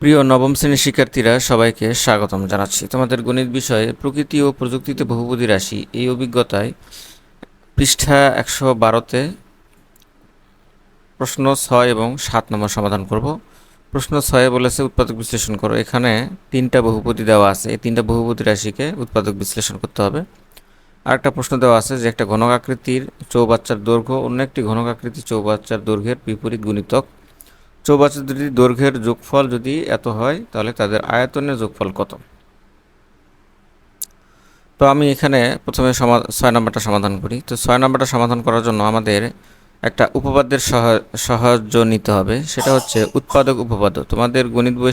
প্রিয় নবম শ্রেণির শিক্ষার্থীরা, সবাইকে স্বাগতম জানাচ্ছি। তোমাদের গণিত বিষয়ে প্রকৃতি ও প্রযুক্তিতে বহুপদী রাশি এই অভিজ্ঞতায় পৃষ্ঠা একশো বারোতে প্রশ্ন ছয় এবং সাত নম্বর সমাধান করব। প্রশ্ন ছয়ে বলেছে, উৎপাদক বিশ্লেষণ করো। এখানে তিনটা বহুপদী দেওয়া আছে। এই তিনটা বহুপদী রাশিকে উৎপাদক বিশ্লেষণ করতে হবে। আর একটা প্রশ্ন দেওয়া আছে যে, একটা ঘনক আকৃতির চৌবাচ্চার দৈর্ঘ্য অন্য একটি ঘনক আকৃতির চৌবাচ্চার দৈর্ঘ্যের বিপরীত গুণিতক চৌবাচ্চা দুটি দৈর্ঘ্যের যোগফল যদি এত হয়, তাহলে তাদের আয়তনের যোগফল কত? তো আমি এখানে প্রথমে ছয় নম্বরটা সমাধান করি। তো ছয় নম্বরটা সমাধান করার জন্য আমাদের একটা উপপাদ্যের সাহায্য নিতে হবে। সেটা হচ্ছে উৎপাদক উপপাদ্য। তোমাদের গণিত বই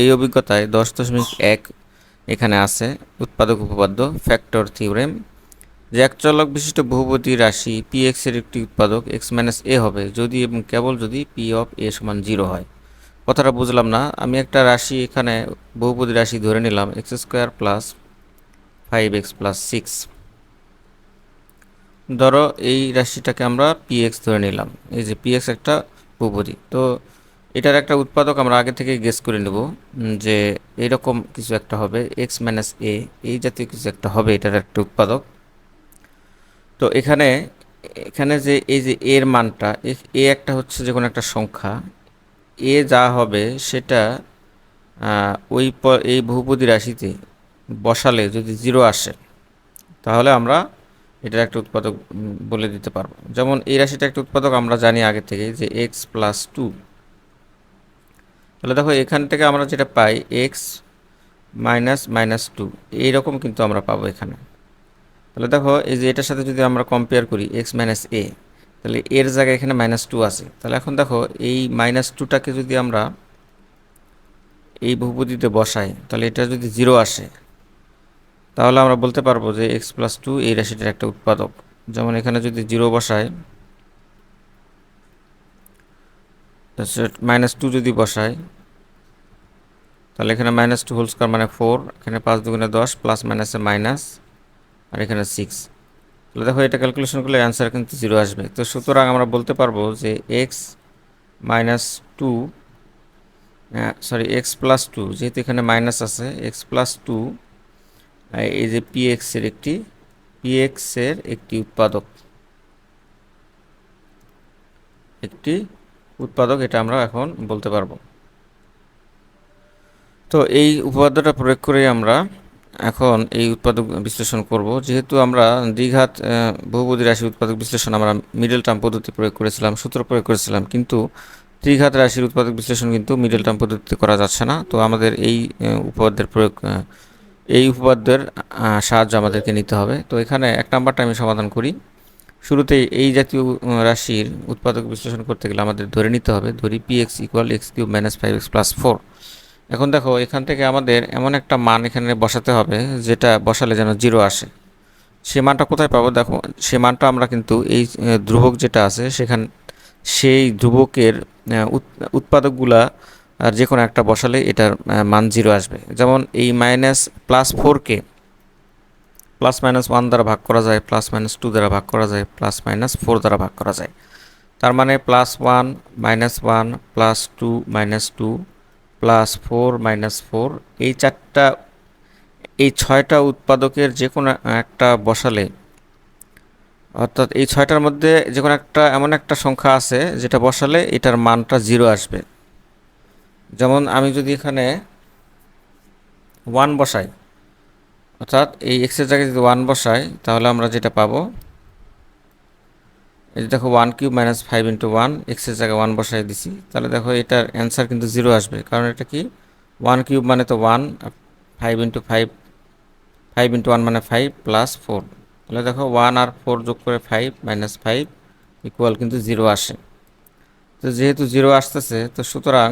এই অভিজ্ঞতায় দশ দশমিক এক এখানে আছে উৎপাদক উপপাদ্য, ফ্যাক্টর থিওরেম। যে এক চলক বিশিষ্ট বহুপদী রাশি পি এক্সের একটি উৎপাদক এক্স মাইনাস এ হবে, যদি এবং কেবল যদি পি অফ এ সমান জিরো হয়। কথাটা বুঝলাম না। আমি একটা রাশি এখানে বহুপদী রাশি ধরে নিলাম X square plus five X plus six ধরো এই রাশিটাকে আমরা পি এক্স ধরে নিলাম, এই যে পি এক্স একটা বহুপদী। তো এটার একটা উৎপাদক আমরা আগে থেকে গেস করে নেব যে এইরকম কিছু একটা হবে এক্স মাইনাস এ এই জাতীয় কিছু একটা হবে এটার একটা উৎপাদক। তো এখানে এখানে যে এই যে এর মানটা, এ একটা হচ্ছে যে কোনো একটা সংখ্যা, এ যা হবে সেটা ওই এই বহুপদী রাশিতে বসালে যদি জিরো আসে, তাহলে আমরা এটার একটা উৎপাদক বলে দিতে পারব। যেমন এই রাশিটা একটা উৎপাদক, আমরা জানি আগে থেকে যে এক্স প্লাস টু তাহলে দেখো এখান থেকে আমরা যেটা পাই এক্স মাইনাস মাইনাস টু এইরকম কিন্তু আমরা পাবো এখানে। তাহলে দেখো, এই যে এটার সাথে যদি আমরা কম্পেয়ার করি এক্স মাইনাস এ তাহলে এর জায়গায় এখানে মাইনাস টু আছে। তাহলে এখন দেখো, এই মাইনাস টুটাকে যদি আমরা এই বহুপদীতে বসাই, তাহলে এটা যদি জিরো আসে, তাহলে আমরা বলতে পারব যে এক্স প্লাস টু এই রাশিটার একটা উৎপাদক। যেমন এখানে যদি জিরো বসায় মাইনাস টু যদি বসায় তাহলে এখানে মাইনাস টু হোল স্কোয়ার মানে ফোর এখানে পাঁচ দুগুণে দশ প্লাস মাইনাসে মাইনাস আর এখানে সিক্স তাহলে দেখো এটা ক্যালকুলেশন করলে অ্যান্সার কিন্তু জিরো আসবে। তো সুতরাং আমরা বলতে পারব যে X minus two sorry X plus two যেহেতু এখানে মাইনাস আছে এক্স প্লাস টু এই যে পি এক্সের একটি পি এক্সের একটি উৎপাদক। একটি উৎপাদক, এটা আমরা এখন বলতে পারব। তো এই উপপাদ্যটা প্রয়োগ করে আমরা এখন এই উৎপাদক বিশ্লেষণ করব। যেহেতু আমরা দ্বিঘাত বহুপদী রাশি উৎপাদক বিশ্লেষণ আমরা মিডল টার্ম পদ্ধতি প্রয়োগ করেছিলাম, সূত্র প্রয়োগ করেছিলাম, কিন্তু ত্রিঘাত রাশির উৎপাদক বিশ্লেষণ কিন্তু মিডল টার্ম পদ্ধতিতে করা যাচ্ছে না। তো আমাদের এই উপপাদ্যের প্রয়োগ এই উপপাদ্যের সাহায্য আমাদেরকে নিতে হবে। তো এখানে এক নাম্বারটা আমি সমাধান করি। শুরুতেই এই জাতীয় রাশির উৎপাদক বিশ্লেষণ করতে গেলে আমাদের ধরে নিতে হবে, ধরি P X equal X cube minus five X plus four এখন দেখো, এখান থেকে আমাদের এমন একটা মান এখানে বসাতে হবে, যেটা বসালে যেন জিরো আসে। সে মানটা কোথায় পাবো? দেখো সে মানটা আমরা কিন্তু এই ধ্রুবক যেটা আছে, সেখান, সেই ধ্রুবকের উৎপাদকগুলা, আর যে কোনো একটা বসালে এটার মান জিরো আসবে। যেমন এই মাইনাস প্লাস ফোরকে প্লাস মাইনাস ওয়ান দ্বারা ভাগ করা যায় প্লাস মাইনাস টু দ্বারা ভাগ করা যায় প্লাস মাইনাস ফোর দ্বারা ভাগ করা যায়। তার মানে plus one minus one plus two minus two plus four minus four এই চারটা, এই ছয়টা উৎপাদকের যে কোনো একটা বসালে, অর্থাৎ এই ছয়টার মধ্যে যে কোনো একটা, এমন একটা সংখ্যা আছে যেটা বসালে এটার মানটা জিরো আসবে। যেমন আমি যদি এখানে ওয়ান বসাই, অর্থাৎ এই এক্সের জায়গায় যদি ওয়ান বসাই, তাহলে আমরা যেটা পাবো? যে দেখো one cube minus five into one এক্সের জায়গায় ওয়ান বসাই দিছি। তাহলে দেখো এটার অ্যান্সার কিন্তু জিরো আসবে। কারণ এটা কি? ওয়ান কিউব মানে তো one five into five five into one মানে ফাইভ প্লাস ফোর তাহলে দেখো ওয়ান আর ফোর যোগ করে ফাইভ মাইনাস ফাইভ ইকুয়াল কিন্তু জিরো আসে। তো যেহেতু জিরো আসতেছে, তো সুতরাং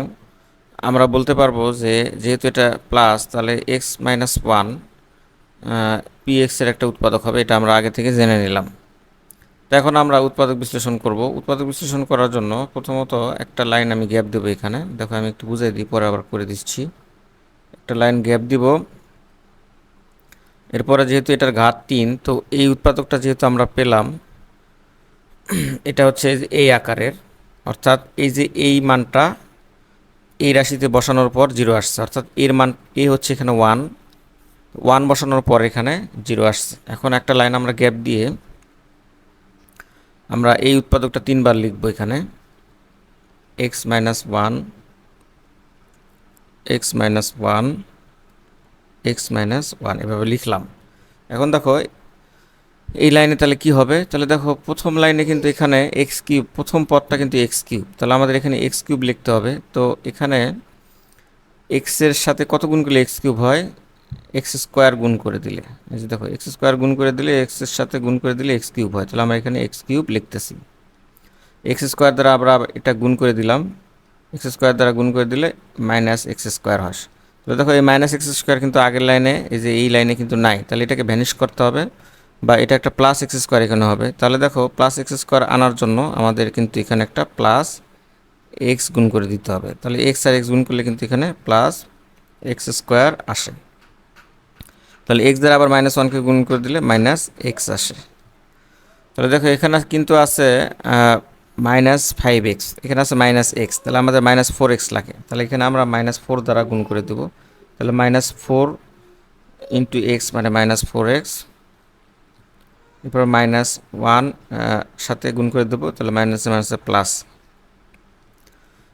আমরা বলতে পারব যে যেহেতু এটা প্লাস তাহলে এক্স মাইনাস ওয়ান পি এক্সের একটা উৎপাদক হবে, এটা আমরা আগে থেকে জেনে নিলাম। তো এখন আমরা উৎপাদক বিশ্লেষণ করব। উৎপাদক বিশ্লেষণ করার জন্য প্রথমত একটা লাইন আমি গ্যাপ দেবো এখানে। দেখো, আমি একটু বুঝাই দিই, পরে আবার করে দিচ্ছি। একটা লাইন গ্যাপ দিব। এরপরে যেহেতু এটার ঘাত তিন, তো এই উৎপাদকটা যেহেতু আমরা পেলাম, এটা হচ্ছে এই আকারের। অর্থাৎ এই যে এই মানটা এই রাশিতে বসানোর পর জিরো আসছে। অর্থাৎ এর মান এ হচ্ছে এখানে ওয়ান। ওয়ান বসানোর পর এখানে জিরো আসছে। এখন একটা লাইন আমরা গ্যাপ দিয়ে আমরা এই উৎপাদকটা তিনবার লিখব এখানে। X minus one X minus one X minus one এভাবে লিখলাম। এখন দেখো, এই লাইনে তাহলে কি হবে? তাহলে দেখো, প্রথম লাইনে কিন্তু এখানে এক্স কিউব প্রথম পদটা কিন্তু এক্স কিউব তাহলে আমাদের এখানে এক্স কিউব লিখতে হবে। তো এখানে এক্সের সাথে কত গুণ করলে এক্স কিউব হয়? এক্স স্কোয়ার গুণ করে দিলে। এই যে দেখো এক্স স্কোয়ার গুণ করে দিলে এক্সের সাথে গুণ করে দিলে এক্স কিউব হয়। তাহলে আমরা এখানে এক্স কিউব লিখতেছি। এক্স স্কোয়ার দ্বারা আমরা এটা গুণ করে দিলাম। এক্স স্কোয়ার দ্বারা গুণ করে দিলে মাইনাস এক্স স্কোয়ার হয়। তাহলে দেখো, এই মাইনাস এক্স স্কোয়ার কিন্তু আগের লাইনে, এই যে এই লাইনে কিন্তু নাই। তাহলে এটাকে ভ্যানিশ করতে হবে বা এটা একটা প্লাস এক্স স্কোয়ার এখানে হবে। তাহলে দেখো প্লাস এক্স স্কোয়ার আনার জন্য আমাদের কিন্তু এখানে একটা প্লাস এক্স গুণ করে দিতে হবে। তাহলে এক্স আর এক্স গুণ করলে কিন্তু এখানে প্লাস এক্স স্কোয়ার আসে। তাহলে এক্স দ্বারা আবার মাইনাস ওয়ানকে গুণ করে দিলে মাইনাস এক্স আসে। তাহলে দেখো এখানে কিন্তু আছে মাইনাস ফাইভ এক্স এখানে আছে মাইনাস এক্স তাহলে আমাদের মাইনাস ফোর এক্স লাগে। তাহলে এখানে আমরা মাইনাস ফোর দ্বারা গুণ করে দেবো। তাহলে মাইনাস ফোর ইন্টু এক্স মানে মাইনাস ফোর এক্স এরপর মাইনাস ওয়ান সাথে গুণ করে দেবো, তাহলে মাইনাসে মাইনাসে প্লাস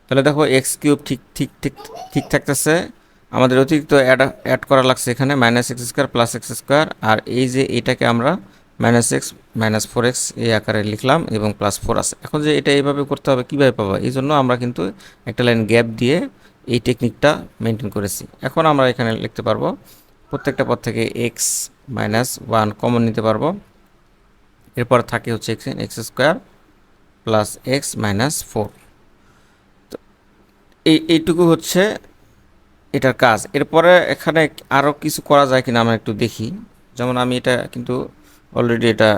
তাহলে দেখো এক্স কিউব ঠিক ঠিক ঠিক ঠিক থাকতেছে। আমাদের অতিরিক্ত অ্যাড অ্যাড করা লাগছে এখানে minus X square plus X square আর এই যে এটাকে আমরা minus X minus four X এই আকারে লিখলাম এবং প্লাস ফোর আছে। এখন যে এটা এইভাবে করতে হবে, কীভাবে পাবো? এই জন্য আমরা কিন্তু একটা লাইন গ্যাপ দিয়ে এই টেকনিকটা মেনটেন করেছি। এখন আমরা এখানে লিখতে পারব, প্রত্যেকটা পদ থেকে এক্স মাইনাস ওয়ান কমন নিতে পারব। এরপর থাকে হচ্ছে X X square plus X minus four তো এই, এইটুকু হচ্ছে এটার কাজ। এরপরে এখানে আরও কিছু করা যায় কিনা আমরা একটু দেখি। যেমন আমি এটা কিন্তু অলরেডি এটা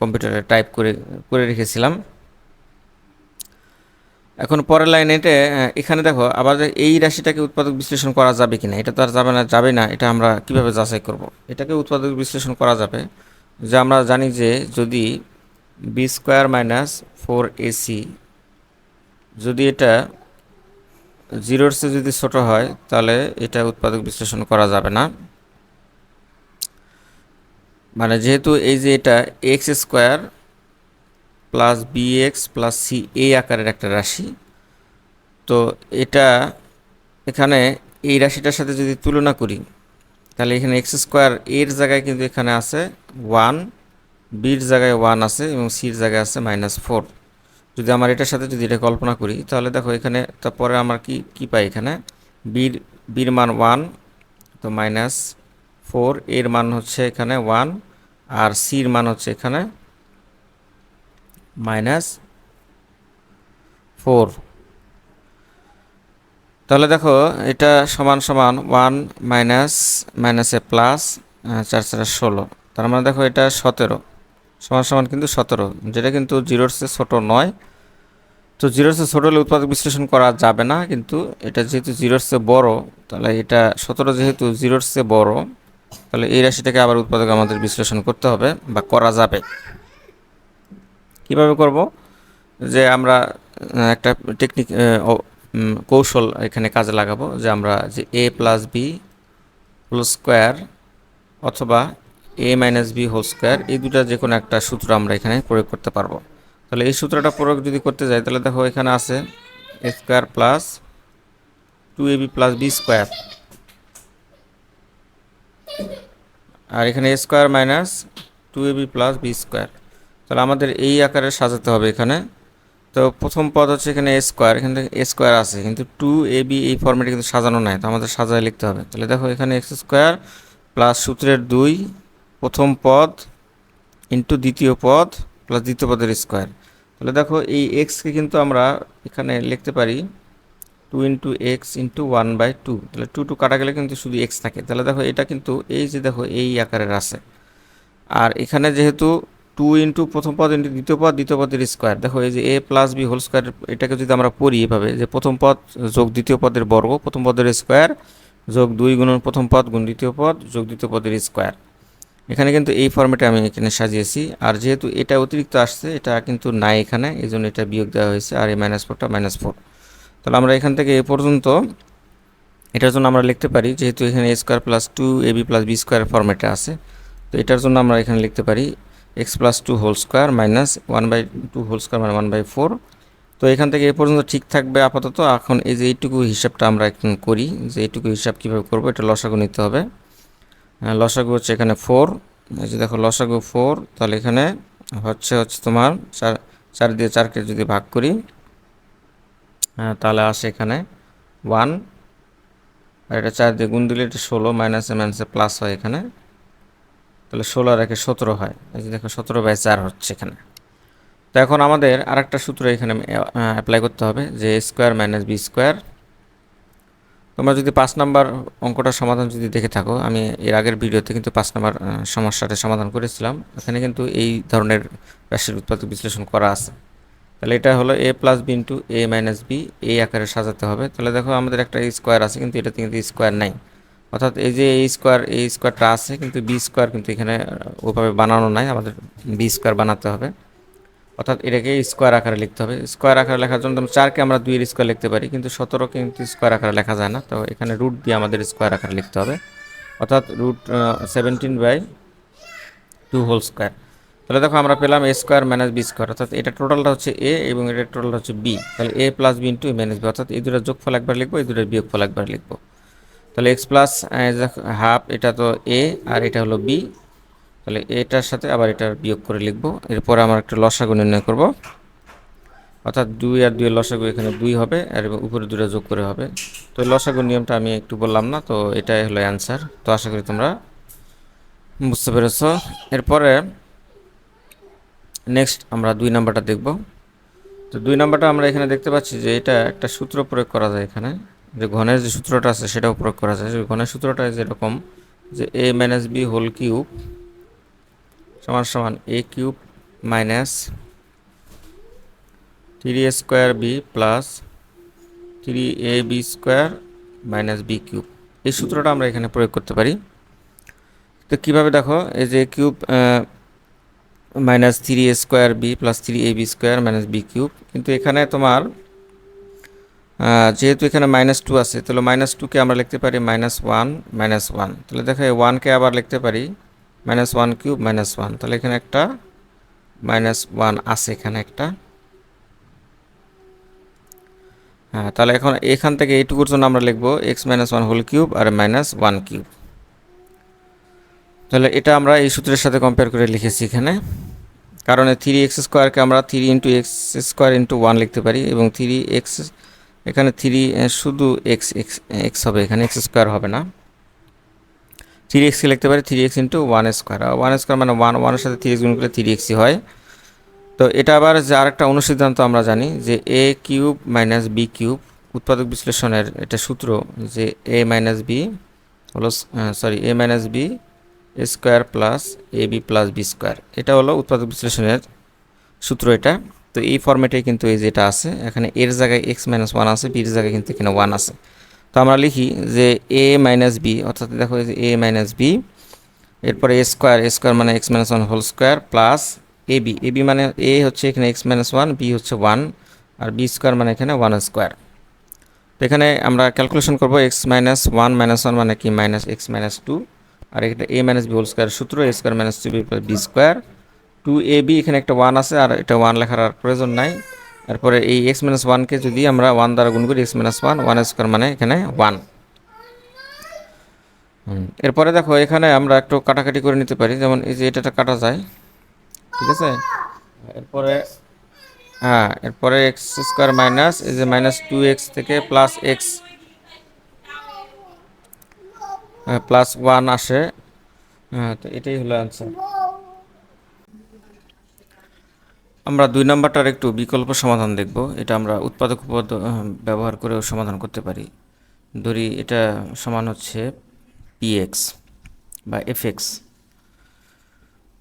কম্পিউটারে টাইপ করে করে রেখেছিলাম। এখন পরের লাইনে এটা এখানে দেখো, আবার এই রাশিটাকে উৎপাদক বিশ্লেষণ করা যাবে কিনা, এটা তো আর যাবে না যাবে না, এটা আমরা কীভাবে যাচাই করব? এটাকে উৎপাদক বিশ্লেষণ করা যাবে যে আমরা জানি যে যদি B square minus four AC যদি এটা জিরোর চেয়ে যদি ছোট হয়, তাহলে এটা উৎপাদক বিশ্লেষণ করা যাবে না। মানে যেহেতু এই যে এটা X square plus B X plus C, এই আকারের একটা রাশি, তো এটা এখানে এই রাশিটার সাথে যদি তুলনা করি, তাহলে এখানে এক্স স্কোয়ার এর জায়গায় কিন্তু এখানে আছে ওয়ান, বির জায়গায় ওয়ান আছে এবং সির জায়গায় আছে মাইনাস ফোর। যদি আমার এটার সাথে যদি এটা কল্পনা করি, তাহলে দেখো এখানে তারপরে আমার কি কি পাই এখানে? বির বির মান ওয়ান তো মাইনাস ফোর এর মান হচ্ছে এখানে ওয়ান আর সির মান হচ্ছে এখানে মাইনাস ফোর তাহলে দেখো এটা সমান সমান ওয়ান মাইনাস মাইনাসে প্লাস চার চার ষোলো। তার মানে দেখো এটা সতেরো। সমান সমান কিন্তু সতেরো, যেটা কিন্তু জিরোর চেয়ে ছোটো নয়। তো জিরোর চেয়ে ছোটো হলে উৎপাদক বিশ্লেষণ করা যাবে না, কিন্তু এটা যেহেতু জিরোর চেয়ে বড়, তাহলে এটা সতেরো যেহেতু জিরোর চেয়ে বড়, তাহলে এই রাশিটাকে আবার উৎপাদক আমাদের বিশ্লেষণ করতে হবে বা করা যাবে। কীভাবে করব? যে আমরা একটা টেকনিক কৌশল এখানে কাজে লাগাবো, যে আমরা যে A plus B whole square অথবা A minus B whole square এই দুটা যে কোনো একটা সূত্র আমরা এখানে প্রয়োগ করতে পারব। তাহলে এই সূত্রটা প্রয়োগ যদি করতে যাই, তাহলে দেখো এখানে আছে square plus two A B plus B square আর এখানে square minus two A B plus B square তাহলে আমাদের এই আকারে সাজাতে হবে এখানে। তো প্রথম পদ হচ্ছে এখানে স্কোয়ার এখান এ স্কোয়ার আছে, কিন্তু টু এ বি এই ফর্মেটে কিন্তু সাজানো নাই, তো আমাদের সাজায় লিখতে হবে। তাহলে দেখো এখানে এক্স স্কোয়ার প্লাস সূত্রের দুই প্রথম পদ ইন্টু দ্বিতীয় পদ প্লাস দ্বিতীয় পদের স্কোয়ার তাহলে দেখো এই এক্সকে কিন্তু আমরা এখানে লিখতে পারি two into X into one by two তাহলে টু টু কাটা গেলে কিন্তু শুধু এক্স থাকে। তাহলে দেখো এটা কিন্তু এই যে দেখো এই আকারের আছে। আর এখানে যেহেতু টু ইন্টু প্রথম পদ ইন্টু দ্বিতীয় পদ, দ্বিতীয় পদের স্কোয়ার দেখো এই যে A plus B whole square এটাকে যদি আমরা পড়ি এভাবে, যে প্রথম পদ যোগ দ্বিতীয় পদের বর্গ, প্রথম পদের স্কোয়ার যোগ দুই গুণন প্রথম পদ গুণ দ্বিতীয় পদ যোগ দ্বিতীয় পদের স্কোয়ার এখানে কিন্তু এই ফর্মেটে আমি এখানে সাজিয়েছি। আর যেহেতু এটা অতিরিক্ত আসছে, এটা কিন্তু নাই এখানে এই জন্য এটা বিয়োগ দেওয়া হয়েছে। আর এই মাইনাস ফোরটা মাইনাস ফোর তাহলে আমরা এখান থেকে এ পর্যন্ত এটার জন্য আমরা লিখতে পারি, যেহেতু এখানে A square plus two A B plus B square ফর্মেটে আছে, তো এটার জন্য আমরা এখানে লিখতে পারি X plus two whole square minus one by two whole square মানে ওয়ান বাই ফোর তো এখান থেকে এ পর্যন্ত ঠিক থাকবে আপাতত। এখন এই যে এইটুকু হিসাবটা আমরা এখন করি, যে এইটুকু হিসাব কীভাবে করব, এটা লসাগু নিতে হবে। লসাগু হচ্ছে এখানে ফোর এই যে দেখো, লসাগু ফোর তাহলে এখানে হচ্ছে হচ্ছে তোমার চার চার দিয়ে চারকে যদি ভাগ করি হ্যাঁ তাহলে আসে এখানে ওয়ান আর এটা চার দিয়ে গুণ দিলে এটা ষোলো মাইনাসে মাইনাসে প্লাস হয় এখানে। তাহলে ষোলো আর একে সতেরো হয়। এই যে দেখো, সতেরো বাই চার হচ্ছে এখানে। তো এখন আমাদের আরেকটা সূত্র এখানে অ্যাপ্লাই করতে হবে, যে স্কোয়ার মাইনাস বি স্কোয়ার তোমরা যদি পাঁচ নাম্বার অঙ্কটার সমাধান যদি দেখে থাকো, আমি এর আগের ভিডিওতে কিন্তু পাঁচ নাম্বার সমস্যাটা সমাধান করেছিলাম। এখানে কিন্তু এই ধরনের রাশির উৎপাদক বিশ্লেষণ করা আছে। তাহলে এটা হলো A plus B into A minus B এই আকারে সাজাতে হবে। তাহলে দেখো আমাদের একটা স্কোয়ার আছে, কিন্তু এটাতে কিন্তু স্কোয়ার নাই। অর্থাৎ এই যে এই স্কোয়ার এই স্কোয়ারটা আছে, কিন্তু বি স্কোয়ার কিন্তু এখানে ওভাবে বানানো নাই, আমাদের বি স্কোয়ার বানাতে হবে। অর্থাৎ এটাকে স্কোয়ার আকারে লিখতে হবে। স্কোয়ার আকারে লেখার জন্য চারকে আমরা দুইয়ের স্কোয়ার লিখতে পারি, কিন্তু সতেরো কিন্তু স্কোয়ার আকারে লেখা যায় না। তো এখানে রুট দিয়ে আমাদের স্কোয়ার আকারে লিখতে হবে। অর্থাৎ root seventeen by two whole square তাহলে দেখো আমরা পেলাম a square minus b square অর্থাৎ এটা টোটালটা হচ্ছে এ এবং এটা টোটালটা হচ্ছে বি তাহলে a plus b into minus b অর্থাৎ এই দুটোর যোগফল একবার লিখব, এই দুটোর বিয়োগফল একবার লিখব। তাহলে এক্স প্লাস হাফ এটা তো এ আর এটা হলো বি তাহলে এটার সাথে আবার এটার বিয়োগ করে লিখব। এরপরে আমরা একটা লসাগু নির্ণয় করব। অর্থাৎ দুই আর দুই লসাগু এখানে দুই হবে আর উপরে দুটো যোগ করে হবে। তো লসাগু নিয়মটা আমি একটু বললাম না, তো এটাই হলো অ্যান্সার তো আশা করি তোমরা বুঝতে পেরেছ। এরপরে নেক্সট আমরা দুই নাম্বারটা দেখব। তো দুই নাম্বারটা আমরা এখানে দেখতে পাচ্ছি যে এটা একটা সূত্র প্রয়োগ করা যায় এখানে। যে ঘনের যে সূত্রটা আছে সেটাও প্রয়োগ করা যায়। ঘনের সূত্রটা যেরকম যে a minus b whole cube সমান সমান a cube minus three a square b plus three a b square minus b cube. এই সূত্রটা আমরা এখানে প্রয়োগ করতে পারি। তো কীভাবে দেখো, এই যে cube minus three a square b plus three a b square minus b cube. কিন্তু এখানে তোমার যেহেতু এখানে মাইনাস টু আছে, তাহলে মাইনাস টুকে আমরা লিখতে পারি মাইনাস ওয়ান মাইনাস ওয়ান তাহলে দেখো এই ওয়ানকে আবার লিখতে পারি minus one cube minus one. তাহলে এখানে একটা মাইনাস ওয়ান আছে এখানে একটা। হ্যাঁ তাহলে এখন এখান থেকে এইটুকুর জন্য আমরা লিখব x minus one whole cube আর মাইনাস ওয়ান কিউব। তাহলে এটা আমরা এই সূত্রের সাথে কম্পেয়ার করে লিখেছি এখানে। কারণ থ্রি এক্স স্কোয়ারকে আমরা three into x square into one লিখতে পারি এবং থ্রি এক্স এখানে থ্রি শুধু এক্স এক্স এক্স হবে, এখানে এক্স স্কোয়ার হবে না। থ্রি এক্সকে লিখতে পারি three x into one square আর ওয়ান স্কোয়ার মানে ওয়ান ওয়ানের সাথে থ্রি এক্স গুণ করলে থ্রি এক্সই হয়। তো এটা আবার যে আরেকটা অনুসিদ্ধান্ত আমরা জানি যে a cube minus b cube উৎপাদক বিশ্লেষণের এটা সূত্র যে এ মাইনাস বি হলো sorry a minus b square plus a b plus b square এটা হলো উৎপাদক বিশ্লেষণের সূত্র এটা। তো এই ফর্মেটে কিন্তু এই যেটা আছে, এখানে এর জায়গায় এক্স মাইনাস ওয়ান আছে বির জায়গায় কিন্তু এখানে ওয়ান আছে। তো আমরা লিখি যে এ মাইনাস বি অর্থাৎ দেখো যে এ মাইনাস বি এরপরে এ স্কোয়ার এ স্কোয়ার মানে x minus one whole square plus a b a b মানে এ হচ্ছে এখানে এক্স মাইনাস ওয়ান বি হচ্ছে ওয়ান আর বি স্কোয়ার মানে এখানে ওয়ান স্কোয়ার তো এখানে আমরা ক্যালকুলেশন করব x minus one minus one মানে কি? মাইনাস এক্স মাইনাস টু আর এটা a minus b whole square সূত্র a square minus two b b square two a b এখানে একটা ওয়ান আছে, আর এটা ওয়ান লেখার আর প্রয়োজন নাই। তারপরে এই এক্স মাইনাস ওয়ানকে যদি আমরা ওয়ান দ্বারা গুণ করি x minus one one square মানে এখানে ওয়ান এরপরে দেখো, এখানে আমরা একটু কাটাকাটি করে নিতে পারি, যেমন এই যে এটা কাটা যায়, ঠিক আছে? এরপরে হ্যাঁ এরপরে এক্স স্কোয়ার মাইনাস এই যে মাইনাস টু এক্স থেকে প্লাস এক্স প্লাস ওয়ান আসে। হ্যাঁ তো এটাই হলো অ্যান্সার আমরা দুই নাম্বারটার একটু বিকল্প সমাধান দেখব। এটা আমরা উৎপাদক পদ ব্যবহার করেও সমাধান করতে পারি। ধরি এটা সমান হচ্ছে পিএক্স বা এফএক্স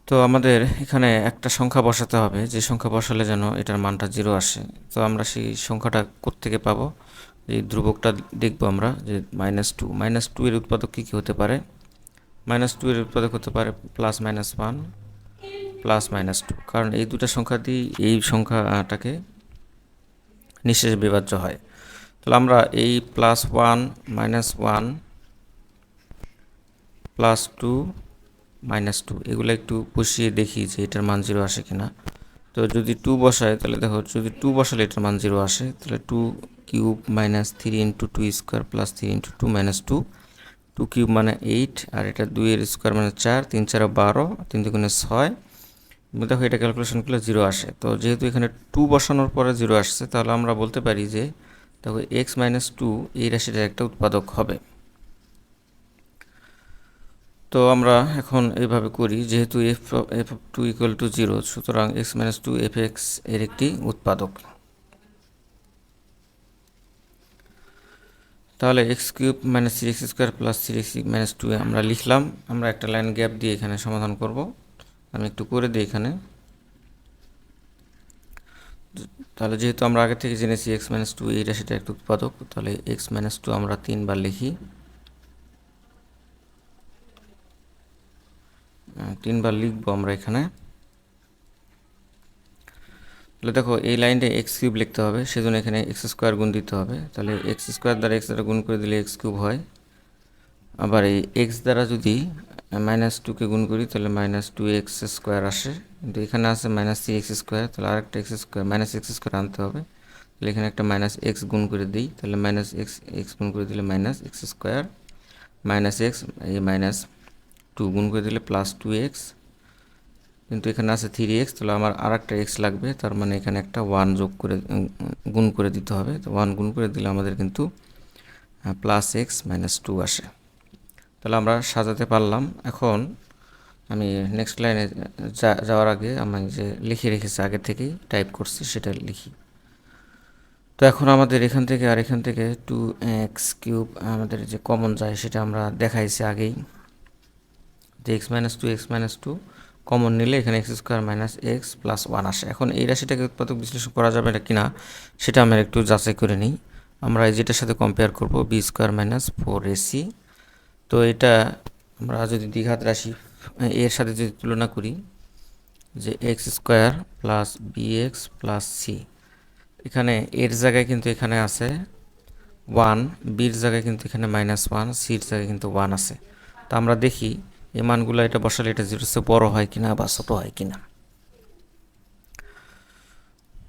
তো আমাদের এখানে একটা সংখ্যা বসাতে হবে। যে সংখ্যা বসালে যেন এটার মানটা জিরো আসে। তো আমরা সেই সংখ্যাটা কোত্থেকে পাবো? এই ধ্রুবকটা দেখব আমরা যে মাইনাস টু মাইনাস টু এর উৎপাদক কী কী হতে পারে? মাইনাস টু এর উৎপাদক হতে পারে plus minus one plus minus two কারণ এই দুটো সংখ্যা দিয়ে এই সংখ্যাটাকে নিঃশেষ বিভাজ্য হয়। তাহলে আমরা এই plus one minus one plus two minus two এগুলো একটু বসিয়ে দেখি যে এটার মান জিরো আসে কিনা। তো যদি টু বসায়, তাহলে দেখো যদি টু বসালে এটার মান জিরো আসে, তাহলে two cube minus three into two square plus three into two minus two two cube মানে এইট আর এটা দুইয়ের স্কোয়ার মানে চার, তিন চার বারো, তিন দুগুণে ছয় দেখো, এটা ক্যালকুলেশন করলে জিরো আসে। তো যেহেতু এখানে টু বসানোর পরে জিরো আসছে, তাহলে আমরা বলতে পারি যে, দেখো এক্স মাইনাস টু এই রাশিটার একটা উৎপাদক হবে। তো আমরা এখন এইভাবে করি, যেহেতু f f two equal to zero সুতরাং এক্স মাইনাস টু এফ এক্সের একটি উৎপাদক। তাহলে x cube minus three x square plus three x minus two আমরা লিখলাম, আমরা একটা লাইন গ্যাপ দিয়ে এখানে সমাধান করব। আমি একটু করে দিই এখানে। তাহলে যেহেতু আমরা আগে থেকে জেনেছি এক্স মাইনাস টু এই রাশিটা একটা উৎপাদক, তাহলে এক্স মাইনাস টু আমরা তিনবার লিখি। তিনবার লিখব আমরা এখানে। তাহলে দেখো এই লাইনটা এক্স কিউব লিখতে হবে, সেজন্য এখানে এক্স স্কোয়ার গুণ দিতে হবে। তাহলে এক্স স্কোয়ার দ্বারা এক্স দ্বারা গুণ করে দিলে এক্স কিউব হয়। আবার এই এক্স দ্বারা যদি মাইনাস টুকে গুণ করি, তাহলে মাইনাস টু এক্স স্কোয়ার আসে। কিন্তু এখানে আছে মাইনাস থ্রি এক্স স্কোয়ার তাহলে আরেকটা x square minus x square আনতে হবে। তাহলে এখানে একটা মাইনাস এক্স গুণ করে দিই, তাহলে মাইনাস এক্স এক্স গুণ করে দিলে minus x square minus x এই মাইনাস টু গুণ করে দিলে প্লাস টু এক্স কিন্তু এখানে আছে থ্রি এক্স তাহলে আমার আর একটা এক্স লাগবে, তার মানে এখানে একটা ওয়ান যোগ করে গুণ করে দিতে হবে। তো ওয়ান গুণ করে দিলে আমাদের কিন্তু প্লাস এক্স মাইনাস টু আসে। তাহলে আমরা সাজাতে পারলাম। এখন আমি নেক্সট লাইনে যাওয়ার আগে আমি যে লিখে রেখেছি, আগে থেকেই টাইপ করছি, সেটা লিখি। তো এখন আমাদের এখান থেকে আর এখান থেকে টু এক্স কিউব আমাদের যে কমন যায়, সেটা আমরা দেখাইছি আগেই। যে x minus two x minus two common নিলে এখানে x square minus x plus one আসে। এখন এই রাশিটাকে উৎপাদক বিশ্লেষণ করা যাবে না কিনা সেটা আমরা একটু যাচাই করে নিই। আমরা এই যেটার সাথে কম্পেয়ার করব b square minus four ac তো এটা আমরা যদি দ্বিঘাত রাশি এর সাথে যদি তুলনা করি, যে x square plus b x plus c, এখানে এর জায়গায় কিন্তু এখানে আছে ওয়ান, বির জায়গায় কিন্তু এখানে মাইনাস ওয়ান, সির জায়গায় কিন্তু ওয়ান আছে। তো আমরা দেখি এই মানগুলো এটা বসালে এটা জিরোর চেয়ে বড় হয় কিনা বা ছোটো হয় কিনা।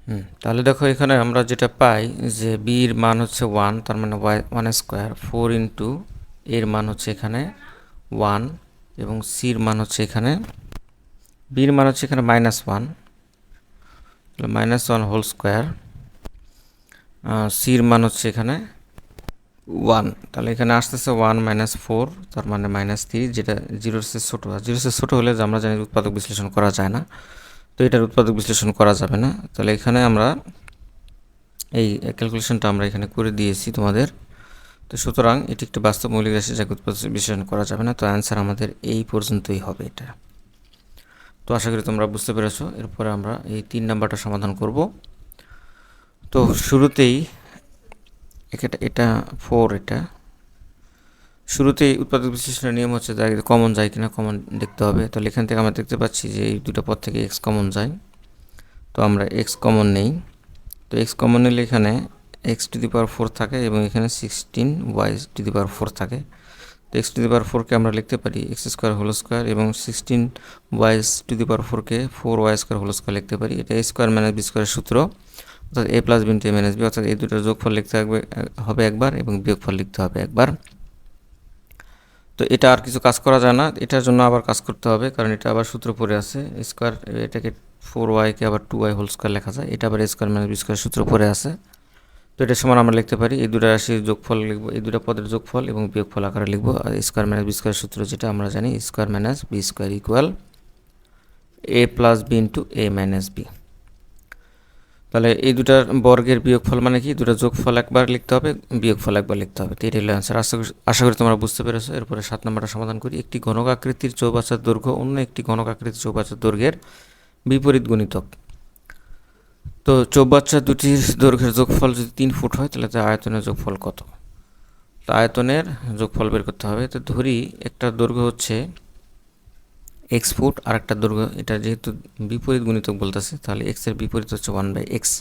হুম, তাহলে দেখো এখানে আমরা যেটা পাই যে বির মান হচ্ছে ওয়ান, তার মানে y, one square, four into এর মান হচ্ছে এখানে ওয়ান এবং সির মান হচ্ছে এখানে, বির মান হচ্ছে এখানে minus one. Minus one whole square সির মান হচ্ছে এখানে ওয়ান। তাহলে এখানে আসতেছে ওয়ান মাইনাস ফোর, তার মানে মাইনাস থ্রি, যেটা জিরোর সে ছোটো। আর জিরোর সে ছোটো হলে আমরা জানি উৎপাদক বিশ্লেষণ করা যায় না, তো এটার উৎপাদক বিশ্লেষণ করা যাবে না। তাহলে এখানে আমরা এই ক্যালকুলেশনটা আমরা এখানে করে দিয়েছি তোমাদের। তো সুতরাং এটি একটি বাস্তব মৌলিক রাশি যাকে উৎপাদক বিশ্লেষণ করা যাবে না, তো অ্যান্সার আমাদের এই পর্যন্তই হবে এটা। তো আশা করি তোমরা বুঝতে পেরেছ, এরপরে আমরা এই তিন নাম্বারটা সমাধান করব। তো শুরুতেই এটা এটা ফোর এটা। শুরুতেই উৎপাদক বিশ্লেষণের নিয়ম হচ্ছে যা কমন যায় কিনা কমন দেখতে হবে। তাহলে এখান থেকে আমরা দেখতে পাচ্ছি যে এই দুটো পদ থেকে এক্স কমন যায়। তো আমরা এক্স কমন নেই। তো এক্স কমন নিলে এখানে x to the power four থাকে এবং এখানে sixteen y to the power four থাকে। তো এক্স টু দি পাওয়ার ফোরকে আমরা লিখতে পারি এক্স স্কোয়ার হোল স্কোয়ার এবং sixteen y to the power ফোরকে four y square whole square লিখতে পারি। এটা স্কোয়ার মাইনাস বি স্কোয়ারের সূত্র। অর্থাৎ a plus b into a minus b অর্থাৎ এই দুটোর যোগফল লিখতে হবে হবে একবার এবং বিয়োগফল লিখতে হবে একবার। তো এটা আর কিছু কাজ করা যায় না। এটার জন্য আবার কাজ করতে হবে, কারণ এটা আবার সূত্র পড়ে আছে। স্কোয়ার এটাকে ফোর ওয়াইকে আবার টু ওয়াই হোল স্কোয়ার লেখা যায়। এটা আবার স্কোয়ার মাইনাস বি স্কোয়ার সূত্র পড়ে আছে। তো এটার সমান আমরা লিখতে পারি। এই দুটো রাশির যোগফল লিখব, এই দুটো পদের যোগফল এবং বিয়োগফল আকারে লিখব। আর স্কোয়ার মাইনাস বি স্কোয়ার সূত্র যেটা আমরা জানি square minus b square equal a plus b into a minus b তাহলে এই দুটার বর্গের বিয়োগফল মানে কি? দুটো যোগফল একবার লিখতে হবে, বিয়োগফল একবার লিখতে হবে। তো এটাই হলো অ্যান্সার আশা করি আশা করি তোমরা বুঝতে পেরেছ। এরপরে সাত নম্বরটা সমাধান করি। একটি ঘনক আকৃতির চৌবাচ্চার দৈর্ঘ্য অন্য একটি ঘনক আকৃতির চৌবাচ্চার দৈর্ঘ্যের বিপরীত গুণিতক। তো চৌবাচ্চা দুটির দৈর্ঘ্যের যোগফল যদি তিন ফুট হয়, তাহলে তার আয়তনের যোগফল কত? তো আয়তনের যোগফল বের করতে হবে। তো ধরি একটা দৈর্ঘ্য হচ্ছে এক্স ফুট আর একটা দৈর্ঘ্য, এটা যেহেতু বিপরীত গুণিতক বলতেছে, তাহলে এক্সের বিপরীত হচ্ছে ওয়ান বাই এক্স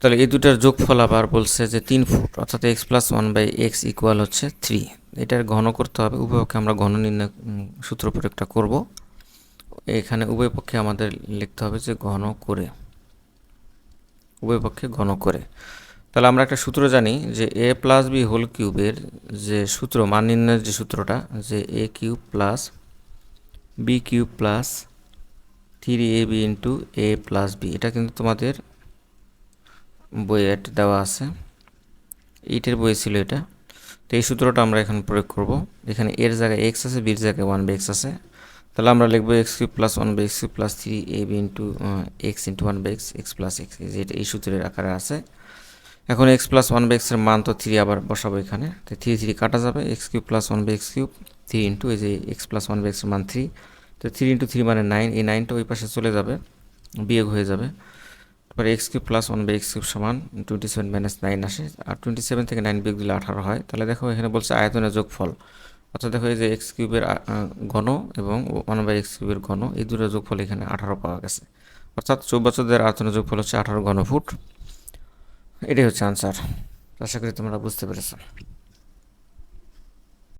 তাহলে এই দুটার যোগফল আবার বলছে যে তিন ফুট, অর্থাৎ x plus one by x equal হচ্ছে থ্রি এটার ঘন করতে হবে, উভয়পক্ষে আমরা ঘন নির্ণয় সূত্র প্রয়োগটা করব। এখানে উভয় পক্ষে আমাদের লিখতে হবে যে ঘন করে। উভয় পক্ষে ঘন করে। তাহলে আমরা একটা সূত্র জানি যে এ প্লাস বি হোল কিউবের যে সূত্র, মান নির্ণয়ের যে সূত্রটা, যে a cube plus b cube plus three a b into a plus b এটা কিন্তু তোমাদের বইয়ে দেওয়া আছে। এইটের বই ছিল এটা। তো এই সূত্রটা আমরা এখন প্রয়োগ করব। এখানে এর জায়গায় এক্স আছে বির জায়গায় ওয়ান বাই এক্স আছে। তাহলে আমরা লিখব x cube plus one by x cube plus three a b into x into one by x x plus x যেটা এই সূত্রের আকারে আছে। এখন এক্স প্লাস ওয়ান বাই এক্সের মান তো থ্রি আবার বসাবো এখানে। তো থ্রি থ্রি কাটা যাবে x cube plus one by x cube three into এই যে এক্স প্লাস ওয়ান বাই এক্সের মান থ্রি তো থ্রি ইন্টু থ্রি মানে নাইন এই নাইনটা ওই পাশে চলে যাবে, বিয়োগ হয়ে যাবে। তারপরে x cube plus one by x cube সমান টোয়েন্টি সেভেন মাইনাস নাইন আসে, আর টোয়েন্টি সেভেন থেকে নাইন বিয়োগ দিলে আঠারো হয়। তাহলে দেখো এখানে বলছে আয়তনের যোগফল। অর্থাৎ দেখো এই যে এক্স কিউবের ঘন এবং ওয়ান বাই এক্স কিউবের ঘন, এই দুটো যোগফল এখানে আঠারো পাওয়া গেছে। অর্থাৎ চৌবাচ্চাদের আয়তনের যোগফল হচ্ছে আঠারো ঘন ফুট এটাই হচ্ছে আনসার আশা করি তোমরা বুঝতে পেরেছ।